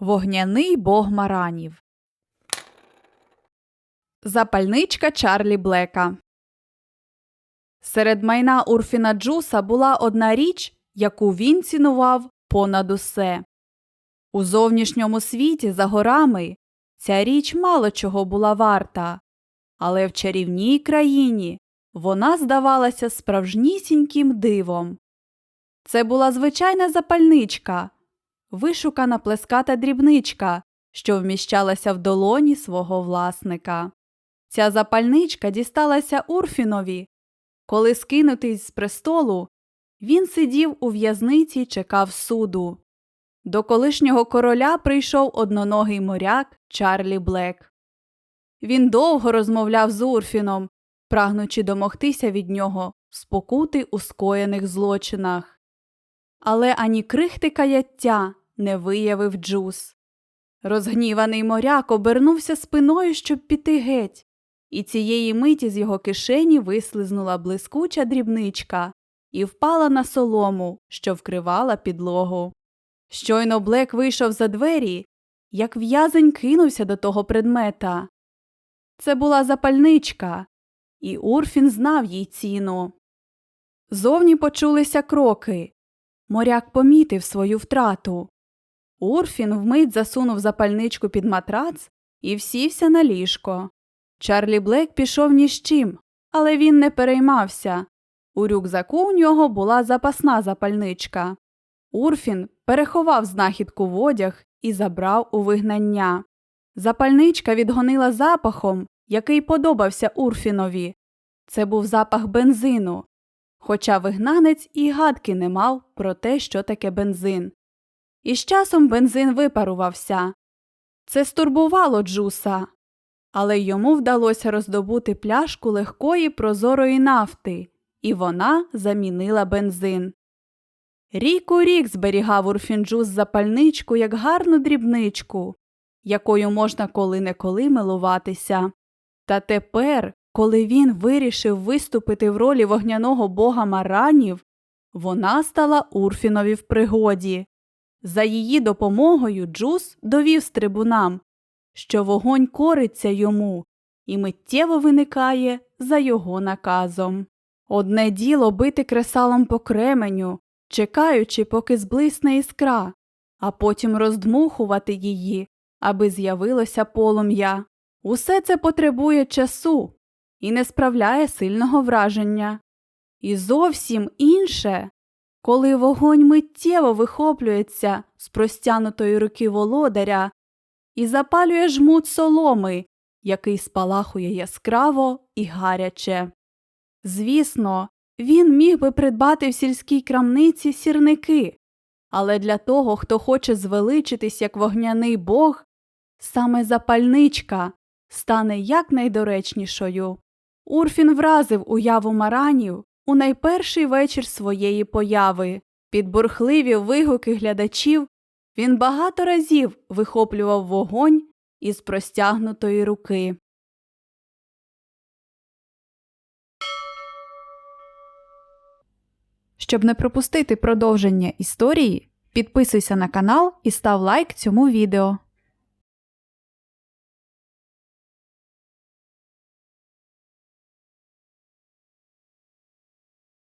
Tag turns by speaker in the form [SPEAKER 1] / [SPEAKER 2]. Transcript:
[SPEAKER 1] Вогняний бог маранів. Запальничка Чарлі Блека. Серед майна Урфіна Джуса була одна річ, яку він цінував понад усе. У зовнішньому світі за горами ця річ мало чого була варта, але в чарівній країні вона здавалася справжнісіньким дивом. Це була звичайна запальничка, вишукана плеската дрібничка, що вміщалася в долоні свого власника. Ця запальничка дісталася Урфінові. Коли скинутий з престолу, він сидів у в'язниці й чекав суду. До колишнього короля прийшов одноногий моряк Чарлі Блек. Він довго розмовляв з Урфіном, прагнучи домогтися від нього спокути у скоєних злочинах. Але ані крихти каяття не виявив Джус. Розгніваний моряк обернувся спиною, щоб піти геть, і цієї миті з його кишені вислизнула блискуча дрібничка і впала на солому, що вкривала підлогу. Щойно Блек вийшов за двері, як в'язень кинувся до того предмета. Це була запальничка, і Урфін знав їй ціну. Зовні почулися кроки. Моряк помітив свою втрату. Урфін вмить засунув запальничку під матрац і всівся на ліжко. Чарлі Блек пішов ні з чим, але він не переймався. У рюкзаку у нього була запасна запальничка. Урфін переховав знахідку в одяг і забрав у вигнання. Запальничка відгонила запахом, який подобався Урфінові. Це був запах бензину. Хоча вигнанець і гадки не мав про те, що таке бензин. І з часом бензин випарувався. Це стурбувало Джуса, але йому вдалося роздобути пляшку легкої прозорої нафти, і вона замінила бензин. Рік у рік зберігав Урфінджус запальничку як гарну дрібничку, якою можна коли-неколи милуватися. Та тепер, коли він вирішив виступити в ролі вогняного бога маранів, вона стала Урфінові в пригоді. За її допомогою Джус довів стрибунам, що вогонь кориться йому і миттєво виникає за його наказом. Одне діло бити кресалом по кременю, чекаючи, поки зблисне іскра, а потім роздмухувати її, аби з'явилося полум'я. Усе це потребує часу і не справляє сильного враження. І зовсім інше, коли вогонь миттєво вихоплюється з простянутої руки володаря і запалює жмут соломи, який спалахує яскраво і гаряче. Звісно, він міг би придбати в сільській крамниці сірники, але для того, хто хоче звеличитись як вогняний бог, саме запальничка стане якнайдоречнішою. Урфін вразив уяву маранів у найперший вечір своєї появи. Під бурхливі вигуки глядачів він багато разів вихоплював вогонь із простягнутої руки. Щоб не пропустити продовження історії, підписуйся на канал і став лайк цьому відео.